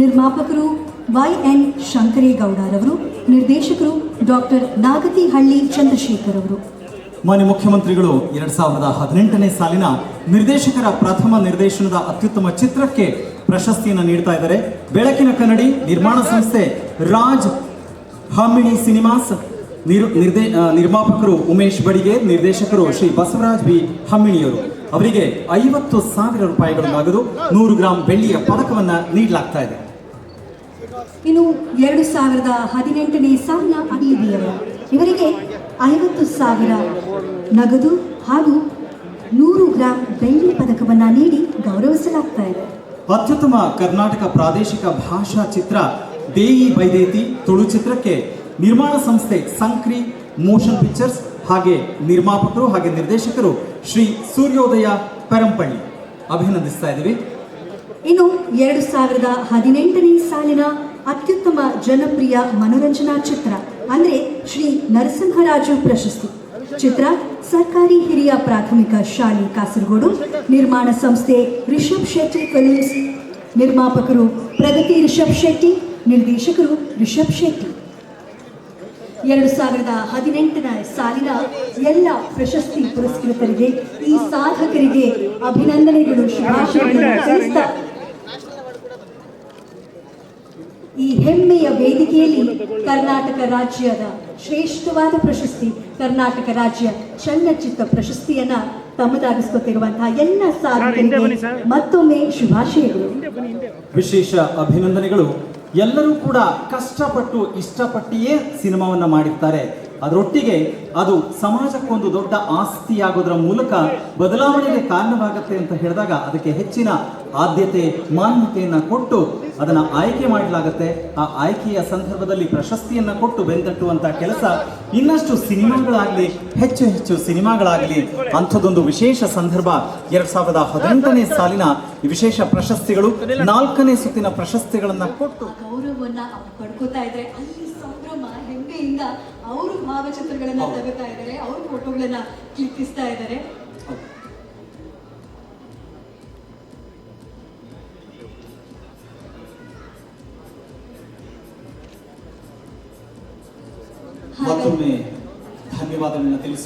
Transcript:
ನಿರ್ಮಾಪಕರು Y N ಶಂಕರೇಗೌಡರವರು, ನಿರ್ದೇಶಕರು doctor Nagathihalli Chandrashekhar ಅವರು ಮಾನ್ಯ ಮುಖ್ಯಮಂತ್ರಿಗಳು, ಎರಡ್ ಸಾವಿರದ ಹದಿನೆಂಟನೇ ಸಾಲಿನ ನಿರ್ದೇಶಕರ ಪ್ರಥಮ ನಿರ್ದೇಶನದ ಅತ್ಯುತ್ತಮ ಚಿತ್ರಕ್ಕೆ ಪ್ರಶಸ್ತಿಯನ್ನು ನೀಡ್ತಾ ಇದ್ದಾರೆ. ಬೆಳಕಿನ ಕನ್ನಡಿ ನಿರ್ಮಾಣ ಸಂಸ್ಥೆ ರಾಜ್ ಹಾಮಿಣಿ ಸಿನಿಮಾಸ್ ನಿರ್ ನಿರ್ಮಾಪಕರು ಉಮೇಶ್ ಬಡಿಗೆ, ನಿರ್ದೇಶಕರು ಶ್ರೀ ಬಸವರಾಜ್ ಬಿ ಹಮ್ಮಿಣಿಯವರು. ಅವರಿಗೆ ಐವತ್ತು ಸಾವಿರ ರೂಪಾಯಿಗಳು ನಗದು ನೂರು ಗ್ರಾಂ ಬೆಳ್ಳಿಯ ಪದಕವನ್ನು ನೀಡಲಾಗ್ತಾ ಇದೆ. ಇನ್ನು ಎರಡು ಸಾವಿರದ ಹದಿನೆಂಟನೇ ಸಾಲಿನ ಅಡಿಬಿಯವರು ಇವರಿಗೆ ಐವತ್ತು ಸಾವಿರ ನಗದು ಹಾಗೂ ನೂರು ಗ್ರಾಂ ಬೆಳ್ಳಿ ಪದಕವನ್ನು ನೀಡಿ ಗೌರವಿಸಲಾಗ್ತಾ ಇದೆ. ಅತ್ಯುತ್ತಮ ಕರ್ನಾಟಕ ಪ್ರಾದೇಶಿಕ ಭಾಷಾ ಚಿತ್ರ ದೇಯಿ ಬೈದೇತಿ ತುಳು ಚಿತ್ರಕ್ಕೆ ನಿರ್ಮಾಣ ಸಂಸ್ಥೆ ಸಂಕ್ರಿ ಮೋಷನ್ ಪಿಕ್ಚರ್ಸ್ ಹಾಗೆ ನಿರ್ಮಾಪಕರು ಹಾಗೆ ನಿರ್ದೇಶಕರು ಶ್ರೀ ಸೂರ್ಯೋದಯ ಪರಂಪಳ್ಳಿ ಅಭಿನಂದಿಸ್ತಾ ಇದ್ದೀವಿ. ಇನ್ನು ಎರಡು ಸಾವಿರದ ಹದಿನೆಂಟನೇ ಸಾಲಿನ ಅತ್ಯುತ್ತಮ ಜನಪ್ರಿಯ ಮನೋರಂಜನಾ ಚಿತ್ರ, ಅಂದರೆ ಶ್ರೀ ನರಸಿಂಹರಾಜು ಪ್ರಶಸ್ತಿ. ಚಿತ್ರ ಸರ್ಕಾರಿ ಹಿರಿಯ ಪ್ರಾಥಮಿಕ ಶಾಲೆ ಕಾಸರಗೋಡು, ನಿರ್ಮಾಣ ಸಂಸ್ಥೆ ರಿಷಬ್ ಶೆಟ್ಟಿ ಫಿಲ್ಮ್ಸ್. ನಿರ್ಮಾಪಕರು ಪ್ರಗತಿ ರಿಷಬ್ ಶೆಟ್ಟಿ, ನಿರ್ದೇಶಕರು ರಿಷಬ್ ಶೆಟ್ಟಿ. ಎರಡು ಸಾವಿರದ ಹದಿನೆಂಟನ ಸಾಲಿನ ಎಲ್ಲ ಪ್ರಶಸ್ತಿ ಪುರಸ್ಕೃತರಿಗೆ ಈ ಸಾಧಕರಿಗೆ ಅಭಿನಂದನೆಗಳು ಶುಭಾಶಯಗಳನ್ನು ತಿಳಿಸ್ತಾ ಈ ಹೆಮ್ಮೆಯ ವೇದಿಕೆಯಲ್ಲಿ ಕರ್ನಾಟಕ ರಾಜ್ಯದ ಶ್ರೇಷ್ಠವಾದ ಪ್ರಶಸ್ತಿ ಕರ್ನಾಟಕ ರಾಜ್ಯ ಚಲನಚಿತ್ರ ಪ್ರಶಸ್ತಿಯನ್ನ ತಮ್ಮದಾಗಿಸ್ಕೊತಿರುವಂತಹ ಎಲ್ಲ ಸಾಧಕರಿಗೆ ಮತ್ತೊಮ್ಮೆ ಶುಭಾಶಯಗಳು. ವಿಶೇಷ ಅಭಿನಂದನೆಗಳು. ಎಲ್ಲರೂ ಕೂಡ ಕಷ್ಟಪಟ್ಟು ಇಷ್ಟಪಟ್ಟಿಯೇ ಸಿನಿಮಾವನ್ನ ಮಾಡಿರ್ತಾರೆ. ಅದರೊಟ್ಟಿಗೆ ಅದು ಸಮಾಜಕ್ಕೊಂದು ದೊಡ್ಡ ಆಸ್ತಿಯಾಗೋದ್ರ ಮೂಲಕ ಬದಲಾವಣೆಗೆ ಕಾರಣವಾಗುತ್ತೆ ಅಂತ ಹೇಳಿದಾಗ ಅದಕ್ಕೆ ಹೆಚ್ಚಿನ ಆದ್ಯತೆ ಮಾನ್ಯತೆಯನ್ನ ಕೊಟ್ಟು ಅದನ್ನ ಆಯ್ಕೆ ಮಾಡಲಾಗುತ್ತೆ. ಆ ಆಯ್ಕೆಯ ಸಂದರ್ಭದಲ್ಲಿ ಪ್ರಶಸ್ತಿಯನ್ನ ಕೊಟ್ಟು ಬೆಂದಟ್ಟುವಂಥ ಕೆಲಸ ಇನ್ನಷ್ಟು ಸಿನಿಮಾಗಳಾಗ್ಲಿ ಹೆಚ್ಚು ಹೆಚ್ಚು ಸಿನಿಮಾಗಳಾಗಲಿ ಅಂಥದ್ದೊಂದು ವಿಶೇಷ ಸಂದರ್ಭ ಎರಡ್ ಸಾವಿರದ ಹದಿನೆಂಟನೇ ಸಾಲಿನ ವಿಶೇಷ ಪ್ರಶಸ್ತಿಗಳು ನಾಲ್ಕನೇ ಸುತ್ತಿನ ಪ್ರಶಸ್ತಿಗಳನ್ನ ಕೊಟ್ಟು ಗೌರವವನ್ನು ಅವ್ರು ಪಡ್ಕೋತಾ ಇದ್ದಾರೆ ಅಲ್ಲಿ ಸಂಭ್ರಮ ಹೆಮ್ಮೆಯಿಂದ ಅವರು ಭಾವಚಿತ್ರಗಳನ್ನ ತೆಗಿತಾ ಇದ್ದಾರೆ ಅವ್ರ ಫೋಟೋಗಳನ್ನ ಕ್ಲಿಕ್ಕಿಸ್ತಾ ಇದ್ದಾರೆ. 마음에 담배 받으면 드릴 수